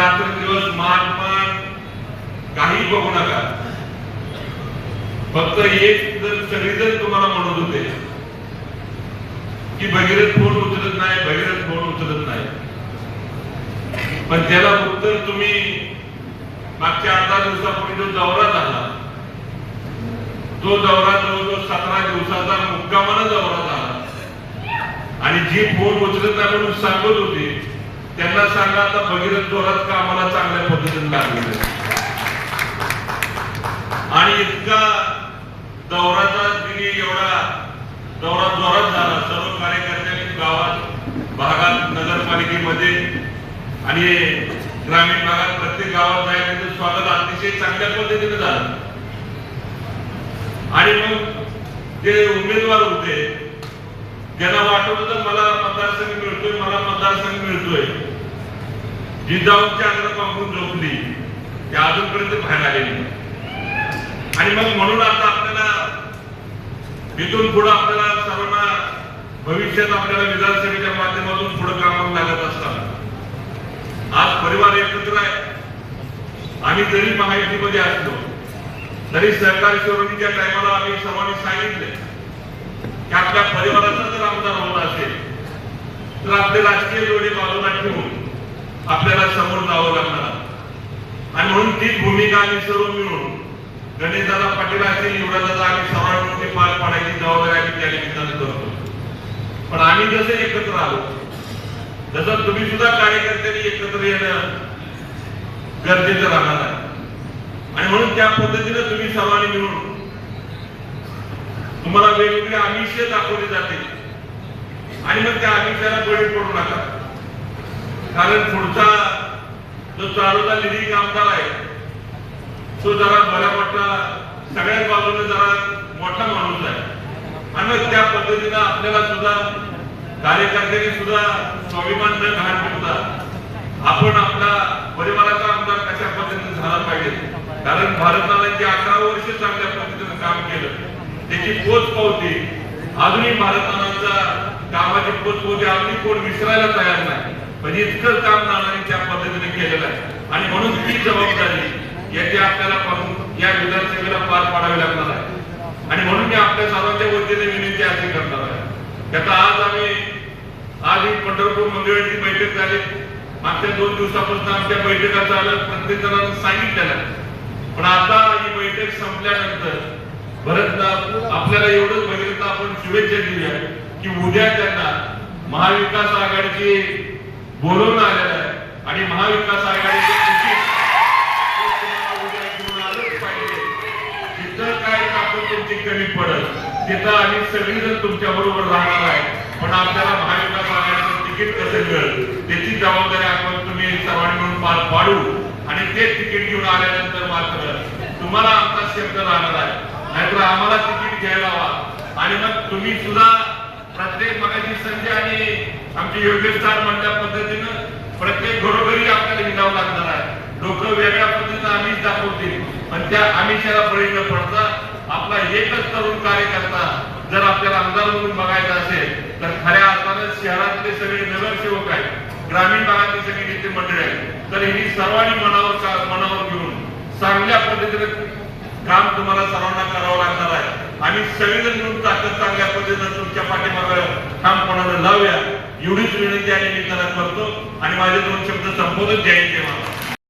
रात्रंदिवस मान मान काही बघू नका. फक्त एक जर सगळेजण तुम्हाला म्हणत होते की भगीरथ फोन उचलत नाही भगीरथ फोन उचलत नाही? पण त्याला उत्तर तुम्ही मागच्या अर्धा दिवसापूर्वी जो दौरा झाला तो दौरा जवळजवळ सतरा दिवसाचा मुक्कामानं दौरा झाला. आणि जी फोन उचलत नाही म्हणून सांगत होती त्यांना सांगा आता भगीरथ जोरात कामाला चांगल्या पद्धतीने लागलेलं आणि इतका दौराचा तिने एवढा दौरा जोरात झाला सर्व कार्यकर्त्यांनी गावात भागात नगरपालिकेमध्ये आणि ग्रामीण भागात प्रत्येक गावात जायचं स्वागत अतिशय चांगल्या पद्धतीने झालं. आणि मग जे उमेदवार होते ज्यांना वाटत होतं मला मतदारसंघ मिळतोय मला मतदारसंघ मिळतोय. जिजाऊच्या अंगात पाहून झोपली. ते अजूनपर्यंत बाहेर आलेली आणि मग म्हणून आता आपल्याला इथून पुढे आपल्याला सर्वांना भविष्यात आपल्याला विधानसभेच्या माध्यमातून पुढे काम लागत असतात आज परिवार एकत्र आहे. आम्ही जरी महायुतीमध्ये असलो तरी सहकारी चळवळीच्या टायमाला आम्ही सर्वांनी सांगितले की आपल्या परिवाराचा जर आमदार होत असेल तर आपले राजकीय जोडे बाजूला ठेवून आपल्याला समोर जावं लागणार. आणि म्हणून ती भूमिका आम्ही सर्व मिळून गणेशदादा पाटील असतील युवराजाचा आम्ही सर्वांनी पार पाडायची जबाबदारी आम्ही त्या निमित्तानं करतो. पण आम्ही जसे एकत्र आलो तसं तुम्ही सुद्धा कार्यकर्त्यांनी एकत्र येणं गरजेचं राहणार आहे. आणि म्हणून त्या पद्धतीने तुम्ही सर्वांनी मिळून तुम्हाला वेगवेगळे आमिष दाखवले जाते आणि मग त्या आमिषाला बळी पडू नका. कारण पुढचा जो चालूचा लिडिंग आमदार आहे तो जरा बऱ्या मोठा सगळ्याच बाजूने जरा मोठा माणूस आहे. आणि त्या पद्धतीनं आपल्याला सुद्धा कार्यकर्त्यांनी सुद्धा स्वाभिमान न घाण ठेवता आपण आपला परिवाराचा आमदार कशा पद्धतीने झाला पाहिजे? कारण भारताला जे अकरा वर्ष चांगल्या पद्धतीने काम केलं त्याची पोच पावती अजूनही भारताचा कामाची पोच पावती अजूनही कोण विसरायला तयार नाही. म्हणजे इतकं काम नानांनी त्या पद्धतीने केलेलं आहे. आणि म्हणून ती जबाबदारी याची आपल्याला पाहून या विधानसभेला पार पाडावी लागणार आहे. आणि म्हणून मी आपल्या सर्वांच्या वतीने विनंती अशी करणार आहे. त्याचा आज आम्ही आज ही पंढरपूर मंदिराची बैठक झाली. मागच्या दोन दिवसापासून आमच्या बैठका चालत प्रत्येक जणांना सांगितलेलं आहे. पण आता ही बैठक संपल्यानंतर भरत आपल्याला एवढंच बघितलं तर आपण शुभेच्छा दिल्या की उद्या त्यांना महाविकास आघाडीची बोलवून आलेलं आहे. आणि महाविकास आघाडीचे तिथं काय आपण तुमची कमी पडत तिथं आम्ही सगळीजण तुमच्या बरोबर राहणार आहे. पण आपल्याला महाविकास आघाडीचं तिकीट कसं मिळेल? त्याची जबाबदारी आपण तुम्ही सर्वांनी मिळून पार पाडू. आणि ते तिकीट घेऊन आल्यानंतर मात्र तुम्हाला आमचा शब्द राहणार आहे. नाहीतर आम्हाला तिकीट घ्यायला हवा. आणि मग तुम्ही सुद्धा प्रत्येक मगाशी संजय आणि आमची योग्य स्थान म्हणल्या पद्धतीनं प्रत्येक घरोघरी आपल्याला निघावं लागणार आहे. लोक वेगळ्या पद्धतीनं आमिष दाखवतील पण त्या आमिषाला बळी न पडता आपला एकच तरुण कार्यकर्ता जर आपल्याला आमदार म्हणून बघायचा असेल तर खऱ्या अर्थानं शहरातले सगळे नगरसेवक आहेत. ग्रामीण भागातले सगळी नेते मंडळी आहेत. तर ही सर्वांनी मनावर मनावर घेऊन चांगल्या पद्धतीने काम तुम्हाला सर्वांना करावं लागणार आहे. आणि सगळेजण मिळून ताकद चांगल्या पद्धतीनं तुमच्या ठामपणानं लावूया. एवढीच विनंती या निमित्तानं करतो आणि माझे दोन शब्द संबोधन द्यायचे मला.